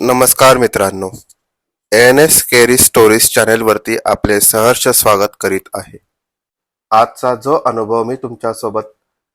नमस्कार मित्रांनो. N S carry stories चॅनेलवरती आपले सहर्ष स्वागत करीत आहे. आजचा जो अनुभव मी तुमच्यासोबत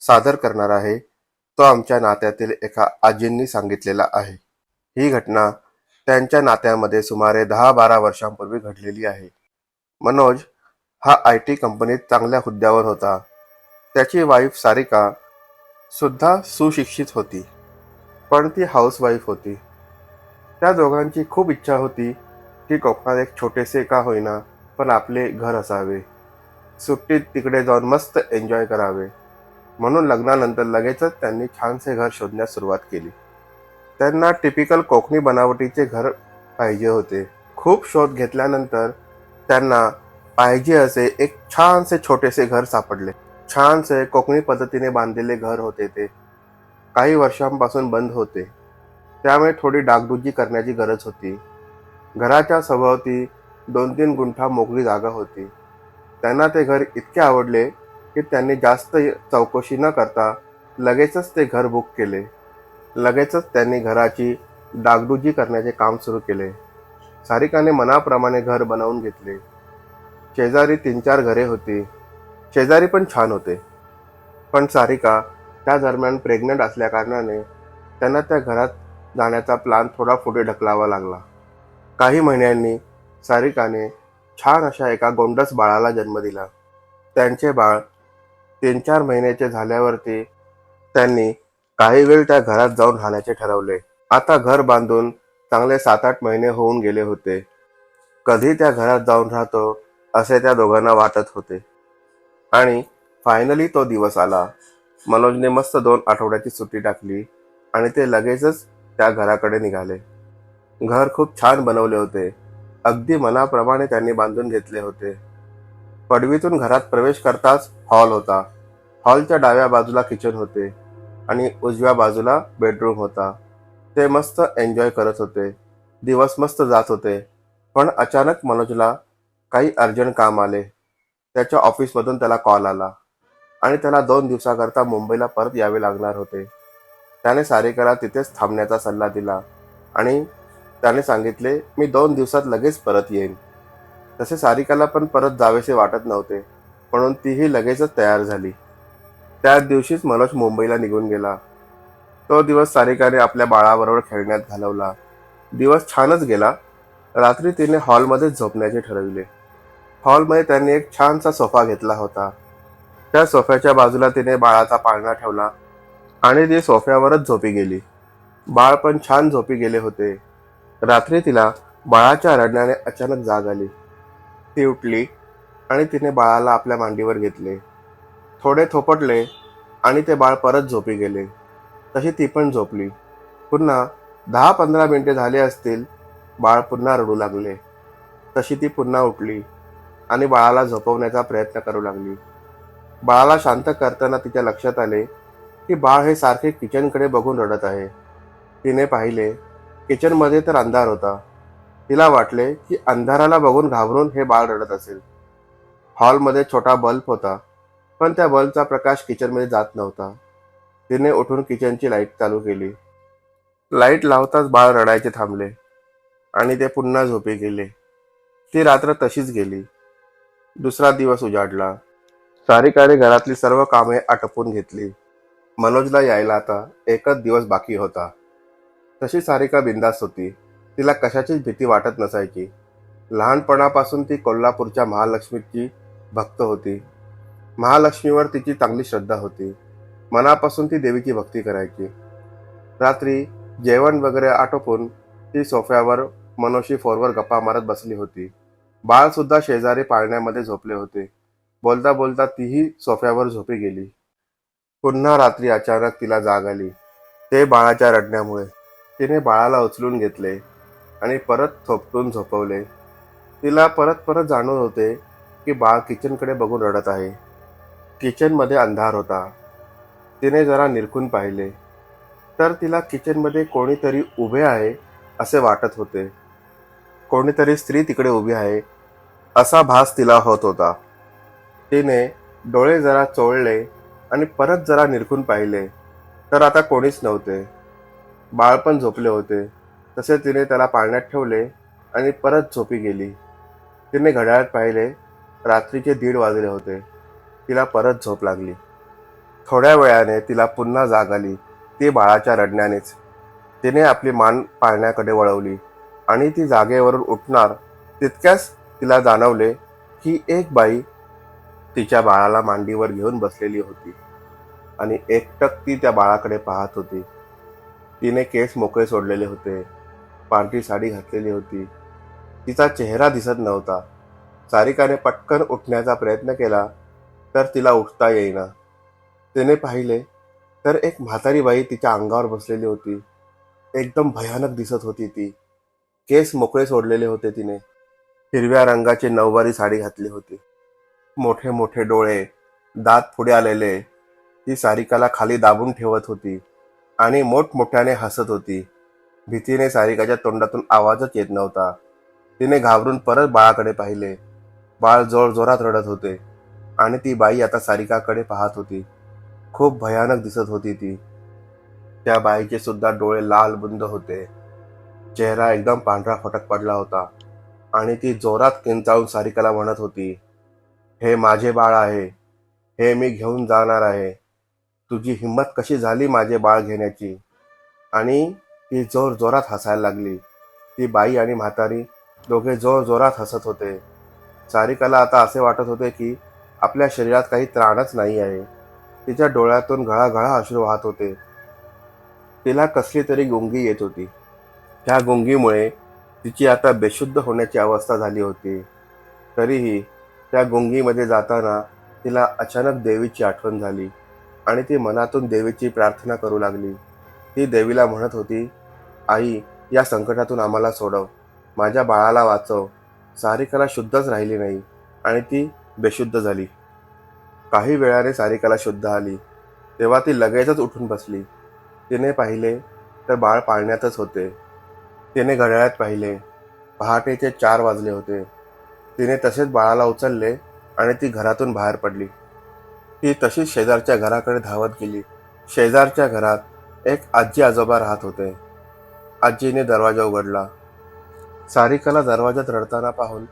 सादर करणार आहे तो आमच्या नात्यातील एका आजींनी सांगितलेला आहे. ही घटना त्यांच्या नात्यामध्ये सुमारे दहा बारा वर्षांपूर्वी घडलेली आहे. मनोज हा आय टी कंपनीत चांगल्या हुद्द्यावर होता. त्याची वाईफ सारिका सुद्धा सुशिक्षित होती. पण ती हाऊसवाईफ होती. त्या दोघांची खूप इच्छा होती की कोकणात एक छोटेसे का होईना पण आपले घर असावे. सुट्टीत तिकडे जाऊन मस्त एन्जॉय करावे. म्हणून लग्नानंतर लगेचच त्यांनी छानसे घर शोधण्यास सुरुवात केली. त्यांना टिपिकल कोकणी बनावटीचे घर पाहिजे होते. खूप शोध घेतल्यानंतर त्यांना पाहिजे असे एक छानसे छोटेसे घर सापडले. छानसे कोकणी पद्धतीने बांधलेले घर होते ते. काही वर्षांपासून बंद होते. त्यामुळे थोडी डागडुजी करण्याची गरज होती. घराच्या सभोवती दोन तीन गुंठा मोकळी जागा होती. त्यांना ते घर इतके आवडले की त्यांनी जास्त चौकशी न करता लगेचच ते घर बुक केले. लगेचच त्यांनी घराची डागडुजी करण्याचे काम सुरू केले. सारिकाने मनाप्रमाणे घर बनवून घेतले. शेजारी तीन चार घरे होती. शेजारी पण छान होते. पण सारिका त्या दरम्यान प्रेग्नंट असल्याकारणाने त्यांना त्या घरात जाण्याचा प्लान थोडा पुढे ढकलावा लागला. काही महिन्यांनी सारिकाने छान अशा एका गोंडस बाळाला जन्म दिला. त्यांचे बाळ तीन चार महिन्याचे झाल्यावरती त्यांनी काही वेळ त्या घरात जाऊन राहण्याचे ठरवले. आता घर बांधून चांगले सात आठ महिने होऊन गेले होते. कधी त्या घरात जाऊन राहतो असे त्या दोघांना वाटत होते. आणि फायनली तो दिवस आला. मनोजने मस्त दोन आठवड्याची सुट्टी टाकली आणि ते लगेचच त्या घराकडे निघाले. घर खूप छान बनवले होते. अगदी मनाप्रमाणे त्यांनी बांधून घेतले होते. पडवीतून घरात प्रवेश करताच हॉल होता. हॉलच्या डाव्या बाजूला किचन होते आणि उजव्या बाजूला बेडरूम होता. ते मस्त एन्जॉय करत होते. दिवस मस्त जात होते. पण अचानक मनोजला काही अर्जंट काम आले. त्याच्या ऑफिसमधून त्याला कॉल आला आणि त्याला दोन दिवसाकरता मुंबईला परत यावे लागणार होते. त्याने सारिकाला तिथेच थांबण्याचा सल्ला दिला आणि त्याने सांगितले मी दोन दिवसात लगेच परत येईन. तसे सारिकाला पण परत जावेसे वाटत नव्हते म्हणून तीही लगेचच तयार झाली. त्याच दिवशीच मनोज मुंबईला निघून गेला. तो दिवस सारिकाने आपल्या बाळाबरोबर खेळण्यात घालवला. दिवस छानच गेला. रात्री तिने हॉलमध्येच झोपण्याचे ठरविले. हॉलमध्ये त्यांनी एक छानसा सोफा घेतला होता. त्या सोफ्याच्या बाजूला तिने बाळाचा पाळणा ठेवला. आणि ती सोफ्यावरच झोपी गेली. बाळ पण छान झोपी गेले होते. रात्री तिला बाळाच्या रडण्याने अचानक जाग आली. ती उठली आणि तिने बाळाला आपल्या मांडीवर घेतले. थोडे थोपटले आणि ते बाळ परत झोपी गेले. तशी ती पण झोपली. पुन्हा दहा पंधरा मिनिटे झाले असतील बाळ पुन्हा रडू लागले. तशी ती पुन्हा उठली आणि बाळाला झोपवण्याचा प्रयत्न करू लागली. बाळाला शांत करताना तिच्या लक्षात आले की बाळ हे सारखे किचनकडे बघून रडत आहे. तिने पाहिले किचनमध्ये तर अंधार होता. तिला वाटले की अंधाराला बघून घाबरून हे बाळ रडत असेल. हॉलमध्ये छोटा बल्ब होता पण त्या बल्बचा प्रकाश किचनमध्ये जात नव्हता. तिने उठून किचनची लाइट चालू केली. लाइट लावताच बाळ रडायचे थांबले आणि ते पुन्हा झोपी गेले. ती रात्र तशीच गेली. दुसरा दिवस उजाडला. सारिकाने घरातली सर्व कामे आटपून घेतली. मनोजला यायला आता एकच दिवस बाकी होता. तशी सारिका बिंदास होती. तिला कशाचीच भीती वाटत नसायची. लहानपणापासून ती कोल्हापूरच्या महालक्ष्मीची भक्त होती. महालक्ष्मीवर तिची चांगली श्रद्धा होती. मनापासून ती देवीची भक्ती करायची. रात्री जेवण वगैरे आटोपून ती सोफ्यावर मनोशी फोरवर गप्पा मारत बसली होती. बाळसुद्धा शेजारी पाळण्यामध्ये झोपले होते. बोलता बोलता तीही सोफ्यावर झोपी गेली. पुन्हा रात्री अचानक तिला जाग आली. ते बाळाच्या रडण्यामुळे तिने बाळाला उचलून घेतले आणि परत थोपटून झोपवले. तिला परत परत जाणवत होते की बाळ किचनकडे बघून रडत आहे. किचनमध्ये अंधार होता. तिने जरा निरखून पाहिले. तर तिला किचनमध्ये कोणीतरी उभे आहे असे वाटत होते. कोणीतरी स्त्री तिकडे उभी आहे असा भास तिला होत होता. तिने डोळे जरा चोळले आणि परत जरा निरखून पाहिले तर आता कोणीच नव्हते. बाळ पण झोपले होते. तसे तिने त्याला पाळण्यात ठेवले आणि परत झोपी गेली. तिने घड्याळात पाहिले रात्रीचे दीड वाजले होते. तिला परत झोप लागली. थोड्या वेळाने तिला पुन्हा जाग आली. ती बाळाच्या रडण्यानेच. तिने आपली मान पाळण्याकडे वळवली आणि ती जागेवरून उठणार तितक्याच तिला जाणवले की एक बाई तिच्या बाळाला मांडीवर घेऊन बसलेली होती. आणि एकटक ती त्या बाळाकडे पाहत होती. तिने केस मोकळे सोडलेले होते. पांढरी साडी घातलेली होती. तिचा चेहरा दिसत नव्हता. सारिकाने पटकन उठण्याचा प्रयत्न केला तर तिला उठता येईना. तिने पाहिले तर एक म्हातारी बाई तिच्या अंगावर बसलेली होती. एकदम भयानक दिसत होती ती. केस मोकळे सोडलेले होते तिने. हिरव्या रंगाची नऊवारी साडी घातली होती. मोठे मोठे डोळे दात पुढे आलेले ती सारिकाला खाली दाबून ठेवत होती आणि मोठमोठ्याने हसत होती. भीतीने सारिकाच्या तोंडातून आवाजच येत नव्हता. तिने घाबरून परत बाळाकडे पाहिले. बाळ जोरजोरात रडत होते आणि ती बाई आता सारिकाकडे पाहत होती. खूप भयानक दिसत होती ती. त्या बाईचे सुद्धा डोळे लाल बुंद होते. चेहरा एकदम पांढरा फटक पडला होता आणि ती जोरात किंचाळून सारिकाला म्हणत होती हे माझे बाळ आहे हे मी घेऊन जाणार आहे. तुझी हिंमत कशी झाली माझे बाळ घेण्याची? आणि ती जोर जोरात हसायला लागली. ती बाई आणि म्हातारी दोघे जोर जोरात हसत होते. सारिकाला आता असे वाटत होते की आपल्या शरीरात काही त्राणच नाही आहे. तिच्या डोळ्यातून घळाघळा अश्रू वाहत होते. तिला कसली तरी गुंगी येत होती. त्या गुंगीमुळे तिची आता बेशुद्ध होण्याची अवस्था झाली होती. तरीही त्या गुंगीमध्ये जाताना तिला अचानक देवीची आठवण झाली आणि ती मनातून देवीची प्रार्थना करू लागली. ती देवीला म्हणत होती आई या संकटातून आम्हाला सोडव. माझ्या बाळाला वाचव. सारिकाला शुद्धच राहिली नाही आणि ती बेशुद्ध झाली. काही वेळाने सारिकाला शुद्ध आली. तेव्हा ती लगेचच उठून बसली. तिने पाहिले तर बाळ पाळण्यातच होते. तिने घड्याळात पाहिले. पहाटेचे चार वाजले होते. तिने तसेच बाळाला उचलले आणि ती घरातून बाहेर पडली. ती तशीच शेजारच्या घराकडे धावत गेली. शेजारच्या घरात एक आजी आजोबा राहत होते. आजीने दरवाजा उघडला. सारिकाला दरवाजात रडताना पाहून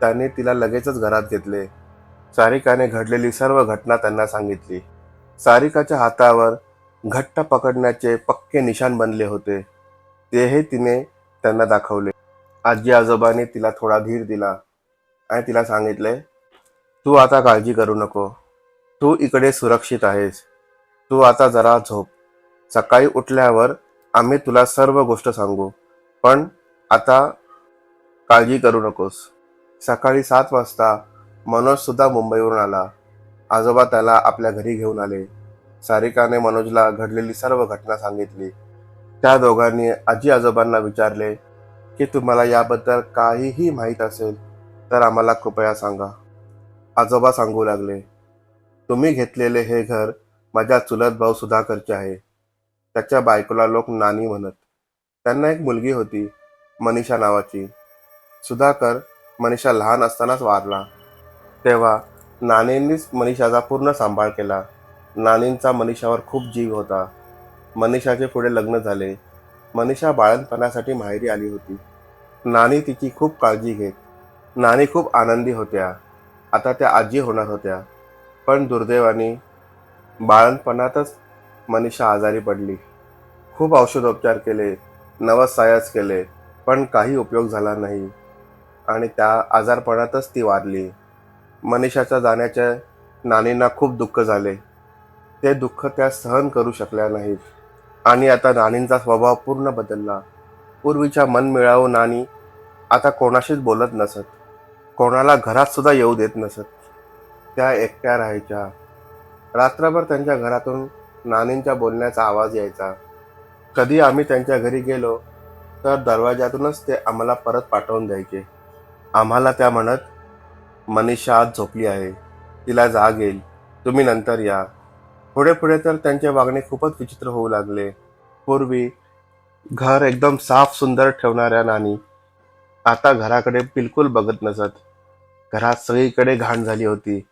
त्यांनी तिला लगेचच घरात घेतले. सारिकाने घडलेली सर्व घटना त्यांना सांगितली. सारिकाच्या हातावर घट्ट पकडण्याचे पक्के निशाण बनले होते. तेही तिने त्यांना दाखवले. आजी आजोबाने तिला थोडा धीर दिला. आणि तिला सांगितले तू आता काळजी करू नको. तू इकडे सुरक्षित आहेस. तू आता जरा झोप. सकाळी उठल्यावर आम्ही तुला सर्व गोष्ट सांगू पण आता काळजी करू नकोस. सकाळी सात वाजता मनोजसुद्धा मुंबईवरून आला. आजोबा त्याला आपल्या घरी घेऊन आले. सारिकाने मनोजला घडलेली सर्व घटना सांगितली. त्या दोघांनी आजी आजोबांना विचारले की तुम्हाला याबद्दल काहीही माहीत असेल तर आम्हाला कृपया सांगा. आजोबा सांगू लागले तुम्ही घेतलेले हे घर माझ्या चुलत भाऊ सुधाकरचे आहे. त्याच्या बायकोला लोक नानी म्हणत. त्यांना एक मुलगी होती मनीषा नावाची. सुधाकर मनीषा लहान असतानाच वारला. तेव्हा नानींनीच मनीषाचा पूर्ण सांभाळ केला. नानींचा मनीषावर खूप जीव होता. मनीषाचे पुढे लग्न झाले. मनीषा बाळणपणासाठी माहेरी आली होती. नानी तिची खूप काळजी घेत. नानी खूप आनंदी होत्या. आता त्या आजी होणार होत्या. पण दुर्दैवाने बाळणपणातच मनीषा आजारी पडली. खूप औषधोपचार केले नवस सायस केले पण काही उपयोग झाला नाही. आणि त्या आजारपणातच ती वारली. मनीषाच्या जाण्याच्या नानींना खूप दुःख झाले. ते दुःख त्या सहन करू शकल्या नाहीत. आणि आता नानींचा स्वभाव पूर्ण बदलला. पूर्वीच्या मन मिळावू नानी आता कोणाशीच बोलत नसत. कोणाला घरात सुद्धा येऊ देत नसत. त्या एकट्या राहायच्या. रात्रभर त्यांच्या घरातून नानींच्या बोलण्याचा आवाज यायचा. कधी आम्ही त्यांच्या घरी गेलो तर दरवाजातूनच ते आम्हाला परत पाठवून द्यायचे. आम्हाला त्या म्हणत मनीषा आज झोपली आहे. तिला जाग येईल. तुम्ही नंतर या. पुढे पुढे तर त्यांचे वागणे खूपच विचित्र होऊ लागले. पूर्वी घर एकदम साफ सुंदर ठेवणाऱ्या नानी आता घराकडे बिलकुल बघत नसत. घरात सगळीकडे घाण झाली होती.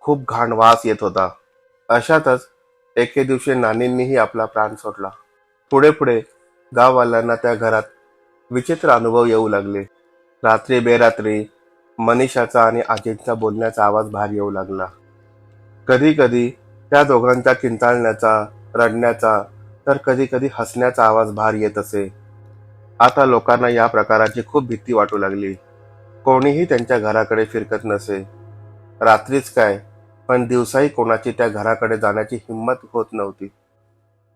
खूप घाण वास येत होता. अशातच एके दिवशी नानींनीही आपला प्राण सोडला. पुढे पुढे गाववाल्यांना त्या घरात विचित्र अनुभव येऊ लागले. रात्री बेरात्री मनीषाचा आणि अजितचा बोलण्याचा आवाज बाहेर येऊ लागला. कधी कधी त्या दोघांच्या किंचाळण्याचा रडण्याचा तर कधी कधी हसण्याचा आवाज बाहेर येत असे. आता लोकांना या प्रकाराची खूप भीती वाटू लागली. कोणीही त्यांच्या घराकडे फिरकत नसे. रात्रीच काय पण दिवसाही कोणाची त्या घराकडे जाण्याची हिंमत होत नव्हती.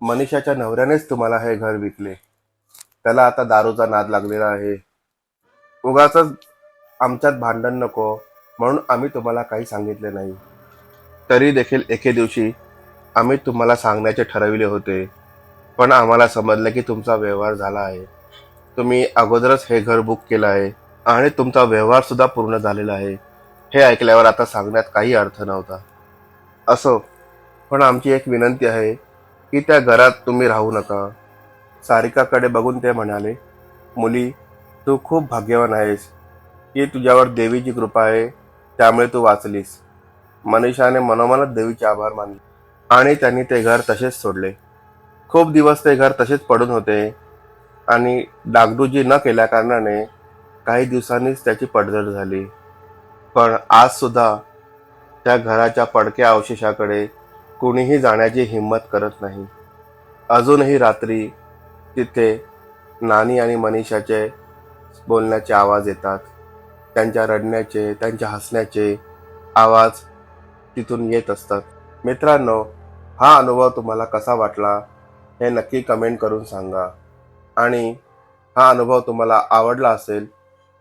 मनीषाच्या नवऱ्यानेच तुम्हाला हे घर विकले. त्याला आता दारूचा नाद लागलेला आहे. उगाच आमच्यात भांडण नको म्हणून आम्ही तुम्हाला काही सांगितले नाही. तरी देखील एके दिवशी आम्ही तुम्हाला सांगण्याचे ठरविले होते. पण आम्हाला समजलं की तुमचा व्यवहार झाला आहे. तुम्ही अगोदरच हे घर बुक केलं आहे. आणि तुमचा व्यवहार सुद्धा पूर्ण झालेला आहे. हे ऐकल्यावर आता सांगण्यात काही अर्थ नव्हता. असो पण आमची एक विनंती आहे की त्या घरात तुम्ही राहू नका. सारिकाकडे बघून ते म्हणाले मुली तू खूप भाग्यवान आहेस की तुझ्यावर देवीची कृपा आहे त्यामुळे तू वाचलीस. मनीषाने मनोमनात देवीचे आभार मानले आणि त्यांनी ते घर तसेच सोडले. खूप दिवस ते घर तसेच पडून होते आणि डागडुजी न केल्या कारणाने काही दिवसांनीच त्याची पडझड झाली. पण आजसुद्धा त्या घराच्या पडक्या अवशेषाकडे कुणीही जाण्याची हिंमत करत नाही. अजूनही रात्री तिथे नानी आणि मनीषाचे बोलण्याचे आवाज येतात. त्यांच्या रडण्याचे त्यांच्या हसण्याचे आवाज तिथून येत असतात. मित्रांनो हा अनुभव तुम्हाला कसा वाटला हे नक्की कमेंट करून सांगा. आणि हा अनुभव तुम्हाला आवडला असेल